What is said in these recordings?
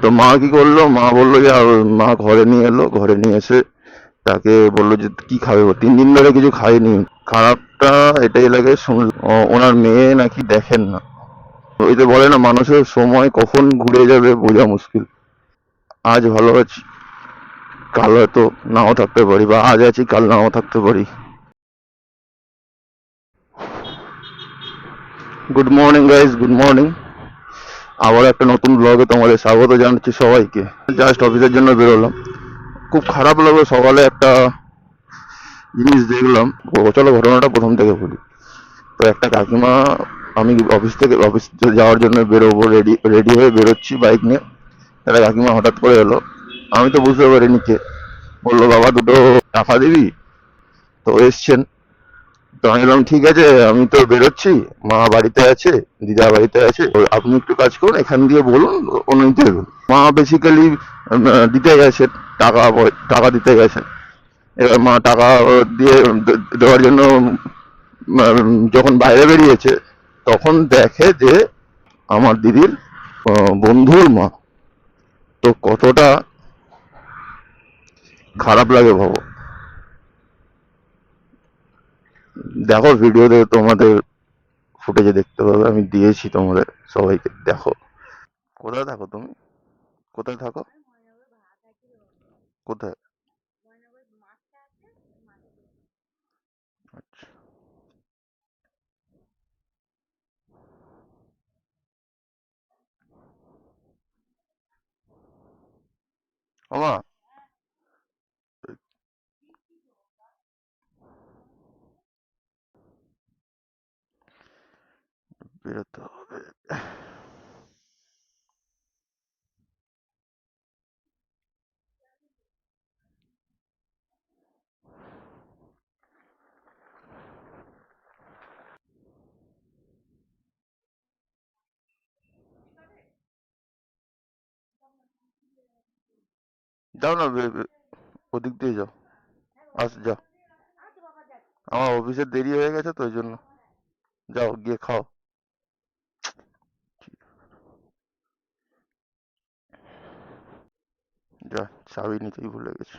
তো মা কি করল, মা বলল যে মা ঘরে নিয়ে এলো, ঘরে নিয়ে এসে তাকে বলল যে, কি খাবে? তিন দিন ধরে কিছু খায়নি। খারাপটা এটাই লাগে ওনার মেয়ে নাকি দেখেন না। ওই যে বলে না, মানুষের সময় কখন ঘুরে যাবে বোঝা মুশকিল। আজ ভালো আছি, কাল হয়তো নাও থাকতে পারি, বা আজ আছি, কাল নাও থাকতে পারি। Good morning guys good morning. আবার একটা নতুন ব্লগে তোমাদের স্বাগত জানাচ্ছি সবাইকে। জাস্ট অফিসের জন্য বেরোলাম। খুব খারাপ লাগল, সকালে একটা জিনিস দেখলাম। চলো ঘটনাটা প্রথম থেকে বলি। তো একটা কাকিমা, আমি অফিস থেকে অফিস যাওয়ার জন্য বেরোবো রেডি রেডি হয়ে বেরোচ্ছি বাইক নিয়ে। একটা কাকিমা হঠাৎ করে এলো। আমি তো বুঝতে পারিনি কে। বলল, বাবা, দুটো টাকা দিবি? তো এসছেন। তো আমি বললাম, ঠিক আছে, আমি তো বেরোচ্ছি। মা বাড়িতে আছে, দিদা বাড়িতে আছে। আপনি একটু কাজ করুন, এখান দিয়ে বলুন দেবেন মা বেসিক্যালি দিতে গেছেন, টাকা টাকা দিতে গেছেন। এবার মা টাকা দিয়ে দেওয়ার জন্য যখন বাইরে বেরিয়েছে, তখন দেখে যে আমার দিদির বন্ধুর মা। তো কতটা খারাপ লাগে ভাবো। দেখো ভিডিওতে তোমাদের ফুটেজে দেখতে পাবে, আমি দিয়েছি তোমাদের সবাইকে, দেখো। কোথায় থাকো তুমি? কোথায় থাকো? কোথায়? আচ্ছা। ওমা বেরোতে হবে যাও না ওদিক দিয়ে যাও আস যাও আমার অফিসে দেরি হয়ে গেছে তো ওই জন্য যাও গিয়ে খাও যা চাবি নিতেই ভুলে গেছি।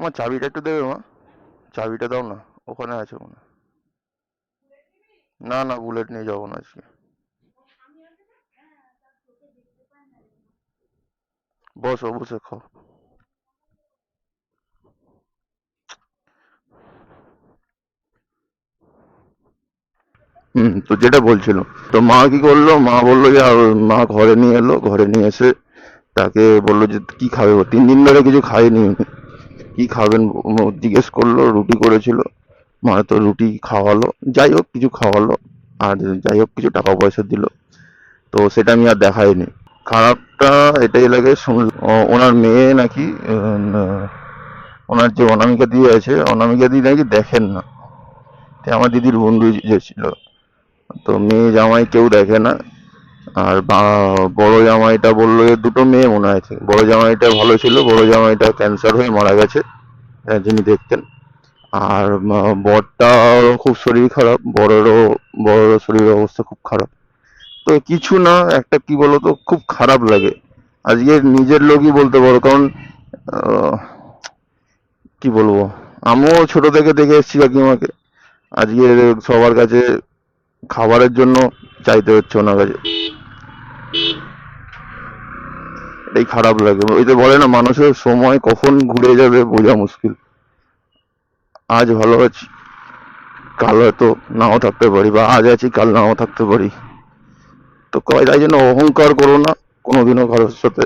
মা, চাবিটা একটু দেবে মা? চাবিটা দাও না, ওখানে আছে মনে। না না, বুলেট নিয়ে যাব না আজকে। বসো বসে খাও। হুম, তো যেটা বলছিল, তো মা কি করল? মা বলল যে মা ঘরে নিয়ে এলো, ঘরে নিয়ে এসে তাকে বলল যে, কি খাবে? ও তিন দিন ধরে কিছু খায়নি উনি। কি খাবেন? জিজ্ঞেস করল, রুটি করেছিল। মা তো রুটি খাওয়ালো, যাই হোক, কিছু খাওয়ালো। আর যাই হোক, কিছু টাকা পয়সা দিল। তো সেটা আমি আর দেখাইনি। খারাপটা এটাই লাগে শুনল ওনার মেয়ে নাকি ওনার যে অনামিকা দিয়ে আছে, অনামিকা দিদি নাকি দেখেন না। আমার দিদির বন্ধু যে ছিল। তো মেয়ে জামাই কেউ দেখে না। আর বড় জামাইটা বলল দুটো মেয়ে মনে আছে। বড় জামাইটা ভালো ছিল, বড় জামাইটা ক্যান্সার হয়ে মারা গেছে যিনি দেখতেন। আর বরটার খুব শরীর খারাপ বড়রও বড়রও শরীরের অবস্থা খুব খারাপ। তো কিছু না, একটা কি বলতো, খুব খারাপ লাগে। আজকে নিজের লোকই বলতে পারো, কারণ কি বলব, আমিও ছোট থেকে দেখে এসেছি কাকিমাকে। আজকে সবার কাছে খাবারের জন্য চাইতে হচ্ছে ওনার কাছে। এটাই খারাপ লাগে। ওই যে বলে না, মানুষের সময় কখন ঘুরে যাবে বোঝা মুশকিল। আজ ভালো আছি, কাল হয়তো নাও থাকতে পারি, বা আজ আছি, কাল নাও থাকতে পারি। তো কয়, তাই জন্য অহংকার করো না, কোনোদিনও কারোর সাথে।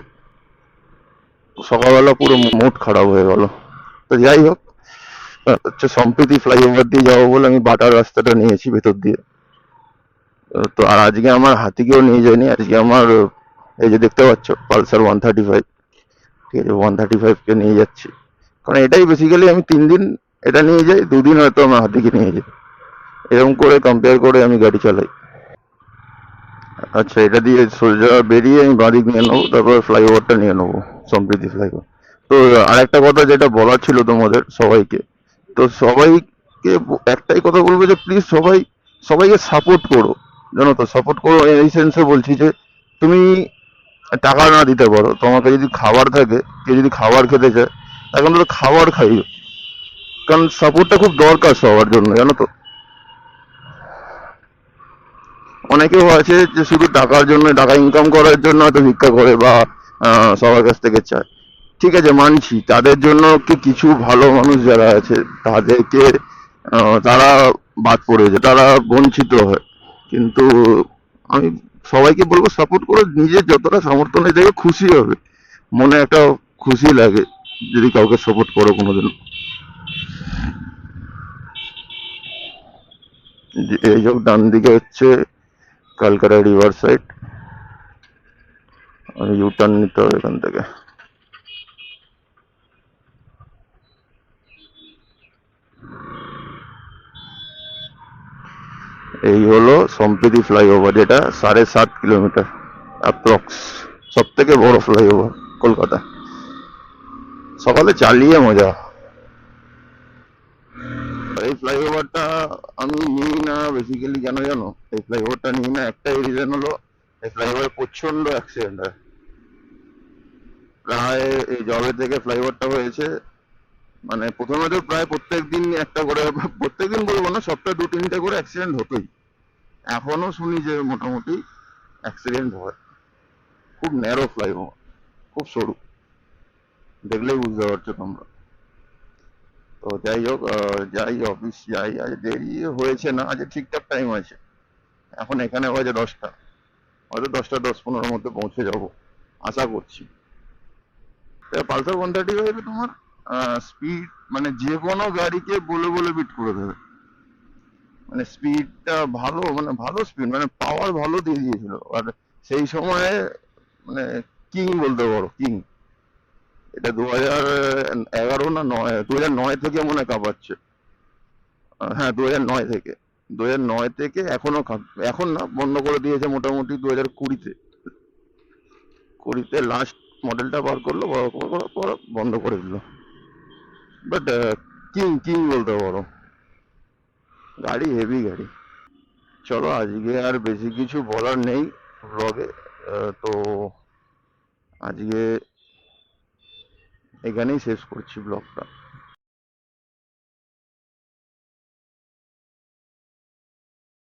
সকালবেলা পুরো মুড খারাপ হয়ে গেল। তো যাই হোক হচ্ছে সম্প্রীতি ফ্লাইওভার দিয়ে যাব বলে আমি বাটার রাস্তাটা নিয়েছি ভেতর দিয়ে। তো আর আজকে আমার হাতিকেও নিয়ে যায়নি, আজকে আমার, এই যে দেখতে পাচ্ছ, পালসার ওয়ান থার্টি ফাইভ ঠিক আছে ওয়ান থার্টি ফাইভকে নিয়ে যাচ্ছি। কারণ এটাই বেসিক্যালি আমি তিন দিন এটা নিয়ে যাই, দুদিন হয়তো আমার হাতিকে নিয়ে যাই। এরকম করে কম্পেয়ার করে আমি গাড়ি চালাই। আচ্ছা এটা দিয়ে সোজা বেরিয়ে আমি বাঁদিক নিয়ে নেব, তারপর ফ্লাইওভারটা নিয়ে নেব, সম্প্রীতি ফ্লাইওভার। তো আরেকটা কথা যেটা বলার ছিল তোমাদের সবাইকে, তো সবাইকে একটাই কথা বলব যে প্লিজ সবাই, সবাইকে সাপোর্ট করো। জানো তো সাপোর্ট করো। এই সেন্সে বলছি যে, তুমি টাকা না দিতে পারো। তোমাকে যদি খাবার থাকে কেউ যদি খাবার খেতে চায়, এখন তো খাবার খাইও কারণ সাপোর্টটা খুব দরকার সবার জন্য, জানো তো। অনেকেও আছে যে শুধু টাকার জন্য, টাকা ইনকাম করার জন্য হয়তো ভিক্ষা করে বা সবার কাছ থেকে চায়। ঠিক আছে, মানছি। তাদের জন্য কি কিছু ভালো মানুষ যারা আছে, তাদেরকে তারা বাদ পড়েছে তারা বঞ্চিত হয়। কিন্তু আমি সবাইকে বলব সাপোর্ট করো, নিজের যতটা সামর্থ্য নেই দেখবে খুশি হবে। মনে একটা খুশি লাগে যদি কাউকে সাপোর্ট করো কোনোদিন। এই যোগ ডান দিকে হচ্ছে Calcutta river side U turn নিতে হবে এখান থেকে। এই হলো সম্প্রীতি ফ্লাইওভার, যেটা সাড়ে সাত কিলোমিটার অ্যাপ্রক্স সব থেকে বড় ফ্লাইওভার কলকাতা। সকালে চালিয়ে মজা। এই ফ্লাইওভারটা আমি নিই না বেসিক্যালি কেন জানো? এই ফ্লাইওভারটা নিই না, একটাই রিজন হলো, এই ফ্লাইওভারে প্রচণ্ড অ্যাক্সিডেন্ট হয়। প্রায় এই জবে থেকে ফ্লাইওভারটা হয়েছে মানে প্রথমে তো প্রায় প্রত্যেক দিন একটা করে প্রত্যেক দিন বলব না, সপ্তাহে দু তিনটে করে অ্যাক্সিডেন্ট হতোই। এখনও শুনি যে মোটামুটি অ্যাক্সিডেন্ট হয়। খুব ন্যারো ফ্লাইওভার খুব সরু। দেখলেই বুঝতে পারছ তোমরা। তো যাই হোক যাই অফিস যাই, আজ দেরি হয়েছে না, আজ ঠিকঠাক টাইম আছে। এখন এখানে বাজে দশটা। হয়তো দশটা দশ পনেরোর মধ্যে পৌঁছে যাব। আশা করছি। পালসার ওয়ান থার্টি ফাইভে তোমার স্পিড মানে যে কোনো গাড়িকে বলে বলে বিট করে দেবে। মানে স্পিডটা ভালো মানে ভালো স্পিড মানে পাওয়ার ভালো দিয়ে দিয়েছিল। আর সেই সময়ে মানে কিং বলতে পারো কিং এটা দু হাজার এগারো না নয় দু হাজার নয় থেকে মনে হয় কাঁপাচ্ছে। হ্যাঁ দু হাজার নয় থেকে। দু হাজার নয় থেকে এখনও এখন না, বন্ধ করে দিয়েছে মোটামুটি দু হাজার কুড়িতে। কুড়িতে লাস্ট মডেলটা বার করল বড় বন্ধ করে দিল। বাট কিং কিং বলতে পারো। গাড়ি হেভি গাড়ি। চলো, আজকে আর বেশি কিছু বলার নেই ব্লগে তো আজকে এখানেই শেষ করছি ব্লগটা